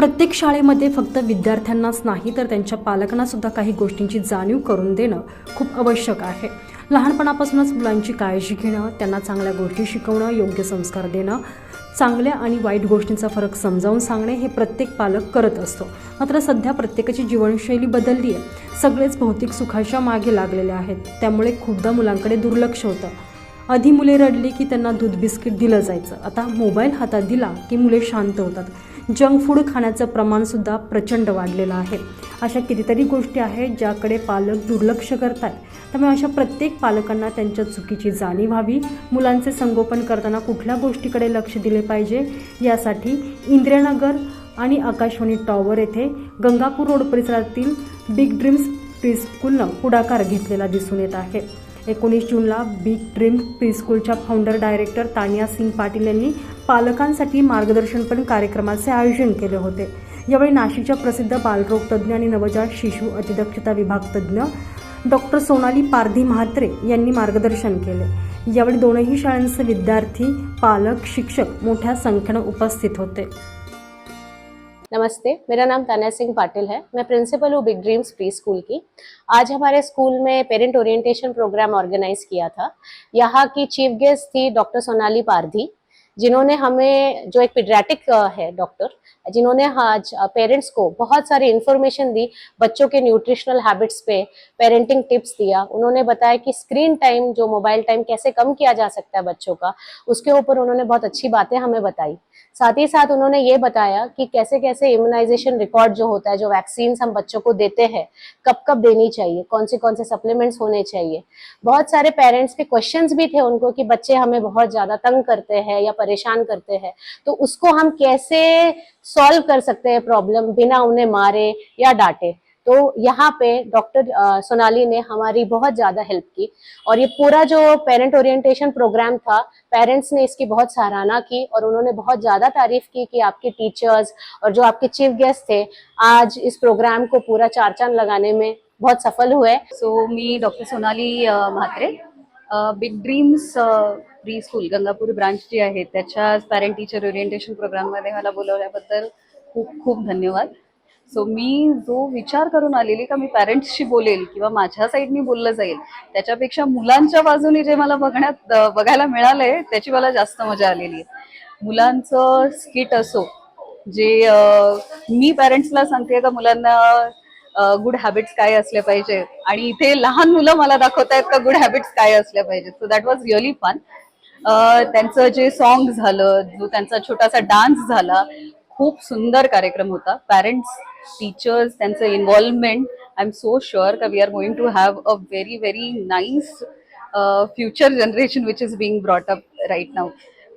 प्रत्येक शाळेमध्ये फक्त विद्यार्थ्यांनाच नाही तर त्यांच्या पालकांनासुद्धा काही गोष्टींची जाणीव करून देणं खूप आवश्यक आहे. लहानपणापासूनच मुलांची काळजी घेणं त्यांना चांगल्या गोष्टी शिकवणं योग्य संस्कार देणं चांगल्या आणि वाईट गोष्टींचा फरक समजावून सांगणे हे प्रत्येक पालक करत असतो. मात्र सध्या प्रत्येकाची जीवनशैली बदलली आहे सगळेच भौतिक सुखाच्या मागे लागलेले आहेत. त्यामुळे खूपदा मुलांकडे दुर्लक्ष होतं. आधी मुले रडली की त्यांना दूध बिस्किट दिलं जायचं. आता मोबाईल हातात दिला की मुले शांत होतात. जंक फूड खाण्याचं प्रमाणसुद्धा प्रचंड वाढलेलं आहे. अशा कितीतरी गोष्टी आहेत ज्याकडे पालक दुर्लक्ष करतात. त्यामुळे अशा प्रत्येक पालकांना त्यांच्या चुकीची जाणीव व्हावी. मुलांचे संगोपन करताना कुठल्या गोष्टीकडे लक्ष दिले पाहिजे? यासाठी इंद्रनगर आणि आकाशवाणी टॉवर येथे गंगापूर रोड परिसरातील बिग ड्रीम्स प्रीस्कूलनं पुढाकार घेतलेला दिसून येत आहे. एकोणीस जूनला बिग ड्रीम प्रीस्कूलच्या फाउंडर डायरेक्टर तानिया सिंग पाटील यांनी पालकांसाठी मार्गदर्शनपर कार्यक्रमाचे आयोजन केले होते. यावेळी नाशिकच्या प्रसिद्ध बालरोग तज्ज्ञ आणि नवजात शिशु अतिदक्षता विभाग तज्ज्ञ डॉक्टर सोनाली पारधी म्हात्रे यांनी मार्गदर्शन केले. यावेळी दोनही शाळांचे विद्यार्थी पालक शिक्षक मोठ्या संख्येनं उपस्थित होते. नमस्ते, मेरा नाम तान्या सिंह पाटिल है। मैं प्रिंसिपल हूँ बिग ड्रीम्स प्री स्कूल की। आज हमारे स्कूल में पेरेंट ओरिएंटेशन प्रोग्राम ऑर्गेनाइज किया था। यहाँ की चीफ गेस्ट थी डॉक्टर सोनाली पारधी, जिन्होंने हमें, जो एक पिड्रैटिक है डॉक्टर जिन्होंने आज पेरेंट्स को बहुत सारी इन्फॉर्मेशन दी बच्चों के न्यूट्रिशनल हैबिट्स पे पेरेंटिंग टिप्स दिया। उन्होंने बताया कि स्क्रीन टाइम जो मोबाइल टाइम कैसे कम किया जा सकता है बच्चों का, उसके ऊपर उन्होंने बहुत अच्छी बातें हमें बताई। साथ ही साथ उन्होंने ये बताया कि कैसे कैसे इम्यूनाइजेशन रिकॉर्ड जो होता है, जो वैक्सीन हम बच्चों को देते हैं कब कब देनी चाहिए कौन से कौन से सप्लीमेंट्स होने चाहिए। बहुत सारे पेरेंट्स के क्वेश्चंस भी थे उनको कि बच्चे हमें बहुत ज़्यादा तंग करते हैं या परेशान करते हैं तो उसको हम कैसे सॉल्व कर सकते हैं प्रॉब्लम बिना उन्हें मारे या डांटे। तो यहाँ पे डॉक्टर सोनाली ने हमारी बहुत ज़्यादा हेल्प की और ये पूरा जो पेरेंट ओरिएंटेशन प्रोग्राम था पेरेंट्स ने इसकी बहुत सराहना की और उन्होंने बहुत ज़्यादा तारीफ़ की कि आपके टीचर्स और जो आपके चीफ गेस्ट थे, आज इस प्रोग्राम को पूरा चार चाँद लगाने में बहुत सफल हुए। सो मी doctor Sonali Mhatre big dreams pre school Gangapur branch जी आहे त्याच्या पॅरेंट टीचर ओरिएंटेशन प्रोग्राममध्ये मला बोलवल्याबद्दल खूप खूप धन्यवाद. सो मी जो विचार करून आलेली का मी पॅरेंट्सशी बोलेल किंवा माझ्या साईडनी बोललं जाईल त्याच्यापेक्षा मुलांच्या बाजूने जे मला बघण्यात बघायला मिळालंय त्याची मला जास्त मजा आलेली आहे. मुलांचं स्किट असो जे मी पॅरेंट्सला सांगते का मुलांना गुड हॅबिट्स काय असले पाहिजे आणि इथे लहान मुलं मला दाखवतायत का गुड हॅबिट्स काय असल्या पाहिजेत. So that was really fun त्यांचं जे सॉन्ग झालं जो त्यांचा छोटासा डान्स झाला खूप सुंदर कार्यक्रम होता. पॅरेंट्स टीचर्स त्यांचं involvement I am so sure का we are going to have a very very nice future generation which is being brought up right now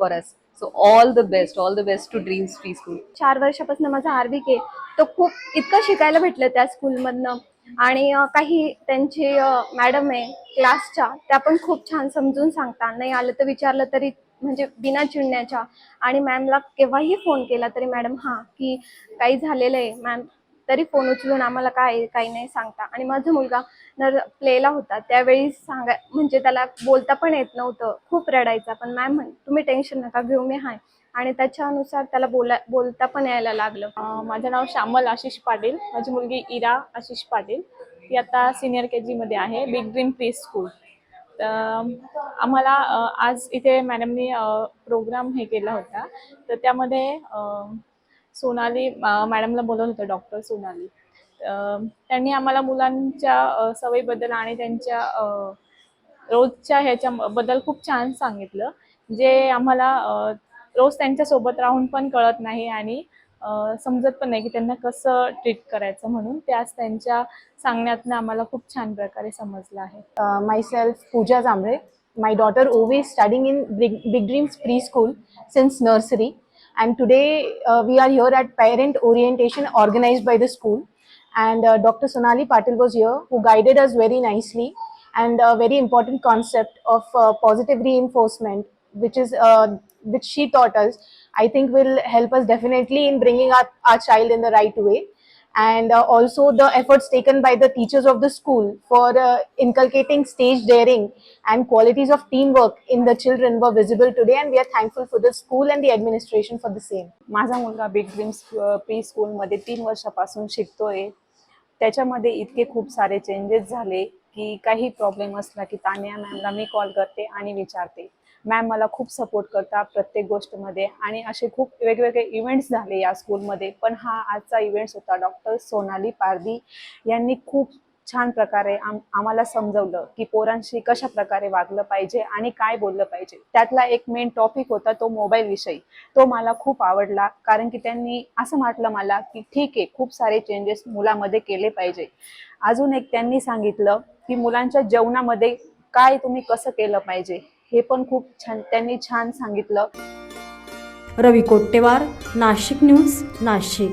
for us so all the best all the best to Dreams Free School चार वर्षापासून माझा आर्विक के तो खूप इतकं शिकायला भेटलं त्या स्कूलमधनं आणि काही त्यांची मॅडम आहे क्लासच्या त्या पण खूप छान समजून सांगतात. नाही आलं तर विचारलं तरी म्हणजे बिना चिडण्याच्या. आणि मॅमला केव्हाही फोन केला तरी मॅडम हां की काही झालेलं आहे मॅम. तरी फोन उचलून आम्हाला काय काही नाही सांगता. आणि माझा मुलगा नर प्लेला होता. त्यावेळी सांगा म्हणजे त्याला बोलता पण येत नव्हतं. खूप रडायचा. पण मॅम म्हण तुम्ही टेन्शन नका घेऊ मी हाय. आणि त्याच्यानुसार त्याला बोला बोलता पण यायला लागलं. माझं नाव श्यामल आशिष पाटील. माझी मुलगी इरा आशिष पाटील. ती आता सिनियर के जीमध्ये आहे बिग ड्रीम प्री स्कूल तर आम्हाला आज इथे मॅडमनी प्रोग्राम हे केला होता. तर त्यामध्ये सोनाली मॅडमला बोलवलं होतं डॉक्टर सोनाली. त्यांनी आम्हाला मुलांच्या सवयीबद्दल आणि त्यांच्या रोजच्या ह्याच्याबद्दल खूप छान सांगितलं. जे आम्हाला रोज त्यांच्यासोबत राहून पण कळत नाही आणि समजत पण नाही की त्यांना कसं ट्रीट करायचं म्हणून. ते आज त्यांच्या सांगण्यातनं आम्हाला खूप छान प्रकारे समजलं आहे. Myself Pooja Jambhale. My daughter Ovi is in Big Big, Big pre school since nursery And today uh, we are here at parent orientation organized by the school. And uh, Dr. Sonali Patil was here who guided us very nicely. and a very important concept of uh, positive reinforcement, which is uh, which she taught us. I think will help us definitely in bringing our, our child in the right way. And uh, also the efforts taken by the teachers of the school for uh, inculcating stage daring and qualities of teamwork in the children were visible today. And we are thankful for the school and the administration for the same. माझा मुलगा big dreams pre स्कूलमध्ये तीन वर्षापासून शिकतोय त्याच्यामध्ये इतके खूप सारे चेंजेस झाले की काही प्रॉब्लेम असला की तान्या मॅमला मी कॉल करते आणि विचारते मॅम मला खूप सपोर्ट करता प्रत्येक गोष्टमध्ये. आणि असे खूप वेगवेगळे इव्हेंट्स झाले या स्कूलमध्ये पण हा आजचा इव्हेंट्स होता. डॉक्टर सोनाली पारधी यांनी खूप छान प्रकारे आम आम्हाला समजवलं की पोरांशी कशा प्रकारे वागलं पाहिजे आणि काय बोललं पाहिजे. त्यातला एक मेन टॉपिक होता तो मोबाईल विषयी. तो मला खूप आवडला. कारण की त्यांनी असं म्हटलं मला की ठीक आहे खूप सारे चेंजेस मुलामध्ये केले पाहिजे. अजून एक त्यांनी सांगितलं की मुलांच्या जेवणामध्ये काय तुम्ही कसं केलं पाहिजे? हे पण खूप छान त्यांनी छान सांगितलं. रवी कोट्टेवार नाशिक न्यूज नाशिक.